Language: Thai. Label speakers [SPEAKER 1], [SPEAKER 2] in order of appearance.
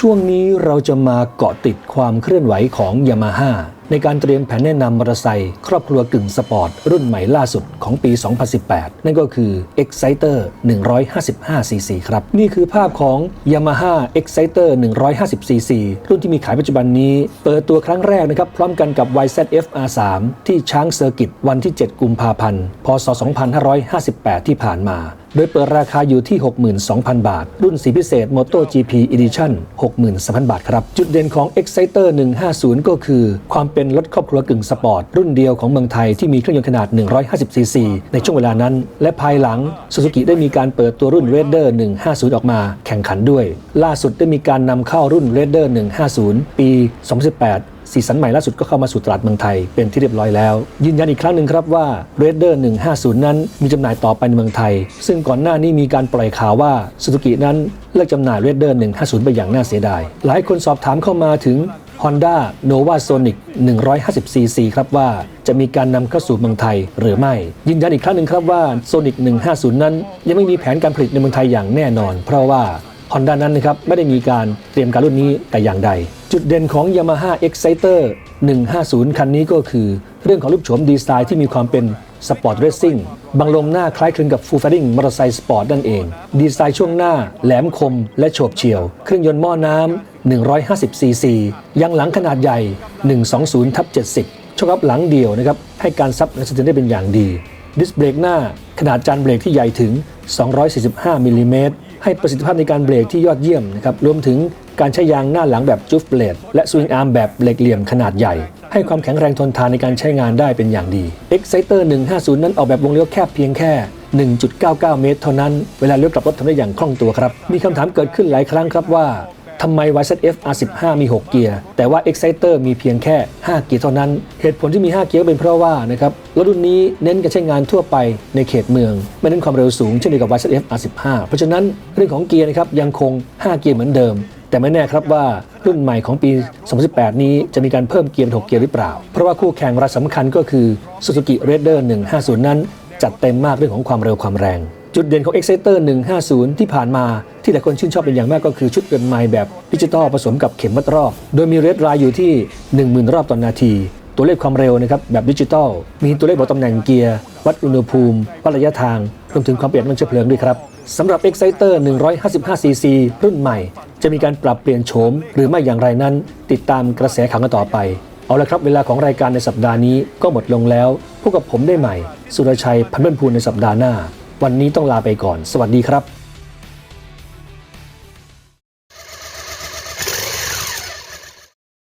[SPEAKER 1] ช่วงนี้เราจะมาเกาะติดความเคลื่อนไหวของยามาฮ่าในการเตรียมแผนแนะนำมอเตอร์ไซค์ครอบครัวกึ่งสปอร์ต รุ่นใหม่ล่าสุดของปี 2018 นั่นก็คือ Exciter 155cc ครับ นี่คือภาพของ Yamaha Exciter 150cc รุ่นที่มีขายปัจจุบันนี้ เปิดตัวครั้งแรกนะครับ พร้อมกันกับ YZF R3 ที่ช้างเซอร์กิตวันที่ 7 กุมภาพันธ์ พศ 2558 ที่ผ่านมา โดยเปิดราคาอยู่ที่ 62,000 บาท รุ่นสีพิเศษ Moto GP Edition 63,000 บาทครับ จุดเด่นของ Exciter 150 ก็คือ ความเป็นรถครอบครัวกึ่งสปอร์ต รุ่นเดียวของเมืองไทยที่มีเครื่องยนต์ขนาด 150cc ในช่วงเวลานั้น และภายหลัง Suzuki ได้มีการเปิดตัวรุ่น Raider 150 ออกมา แข่งขันด้วย ล่าสุดได้มีการนำเข้ารุ่น Raider 150 ปี 2018 สีสันใหม่ล่าสุดก็เข้ามาสู่ตลาดเมืองไทยเป็นที่เรียบร้อยแล้ว ยืนยันอีกครั้งหนึ่งครับว่า r a d e r 150 นั้นมีจำหน่ายต่อไปในเมืองไทย ซึ่งก่อนหน้านี้มีการปล่อยข่าวว่า Suzuki นั้นเลิกจำหน่าย r a d e r 150 ไปอย่างน่าเสียดาย หลายคนสอบถามเข้ามาถึง Honda Nova Sonic 150cc ครับว่าจะมีการนำเข้าสู่เมืองไทยหรือไม่ ยืนยันอีกครั้งหนึ่งครับว่า Sonic 150 นั้น ยังไม่มีแผนการผลิตในเมืองไทยอย่างแน่นอน เพราะว่า Honda นั้นนะครับไม่ได้มีการเตรียมการรุ่นนี้แต่อย่างใด จุดเด่นของ Yamaha Exciter 150 คันนี้ก็คือ เรื่องของรูปโฉมดีไซน์ที่มีความเป็นสปอร์ตเรซซิ่งบังลมหน้าคล้ายคลึงกับฟูล f ฟ r ริงมอเตอร์ไซค์สปอร์ตนั่นเอง ดีไซน์ช่วงหน้า แหลมคม และโฉบเฉี่ยว เครื่องยนต์หม้อน้ำ150ซีซียังหลังขนาดใหญ่ 120ทับ70ช่องรับหลังเดียวนะครับให้การซับและสเตนได้เป็นอย่างดี ดิสเบรกหน้าขนาดจานเบรกที่ใหญ่ถึง 245มิลลิเมตรให้ประสิทธิภาพในการเบรกที่ยอดเยี่ยมนะครับรวมถึงการใช้ยางหน้าหลังแบบจูฟเบลดและสวิงอาร์มแบบเหล็กเหลี่ยมขนาดใหญ่ ให้ความแข็งแรงทนทานในการใช้งานได้เป็นอย่างดี Exciter 150 นั้นออกแบบวงเลี้ยวแคบเพียงแค่ 1.99 เมตร เท่านั้น เวลาเลี้ยวกลับรถทำได้อย่างคล่องตัวครับ มีคำถามเกิดขึ้นหลายครั้งครับว่า ทำไม YZF R15 มี 6 เกียร์ แต่ว่า Exciter มีเพียงแค่ 5 เกียร์เท่านั้น เหตุผลที่มี 5 เกียร์เป็นเพราะว่านะครับรถรุ่นนี้เน้นการใช้งานทั่วไปในเขตเมือง ไม่เน้นความเร็วสูงเช่นเดียวกับ YZF R15 เพราะฉะนั้นเรื่องของเกียร์นะครับยังคง 5 เกียร์เหมือนเดิมแต่ไม่แน่ครับว่ารุ่นใหม่ของปี 2018 นี้จะมีการเพิ่มเกียร์เป็น6เกียร์หรือเปล่า เพราะว่าคู่แข่งรายสำคัญก็คือ Suzuki Raider 150 นั้น จัดเต็มมากเรื่องของความเร็วความแรง จุดเด่นของ Exciter 150 ที่ผ่านมาที่หลายคนชื่นชอบเป็นอย่างมากก็คือชุดเรือนไม้แบบดิจิตอลผสมกับเข็มวัดรอบ โดยมีเรทรายอยู่ที่ 10,000 รอบต่อนนาที ตัวเลขความเร็วนะครับแบบดิจิตอล มีตัวเลขบอกตำแหน่งเกียร์ วัดอุณหภูมิวัดระยะทางรวมถึงความประหยัดน้ำมันเชื้อเพลิงด้วยครับสำหรับ Exciter 155cc รุ่นใหม่ จะมีการปรับเปลี่ยนโฉมหรือไม่อย่างไรนั้น ติดตามกระแสข่าวกันต่อไปเอาละครับ เวลาของรายการในสัปดาห์นี้ก็หมดลงแล้วพบกับผมได้ใหม่ สุรชัยพันเพื่อนภูลในสัปดาห์หน้า วันนี้ต้องลาไปก่อน สวัสดีครับ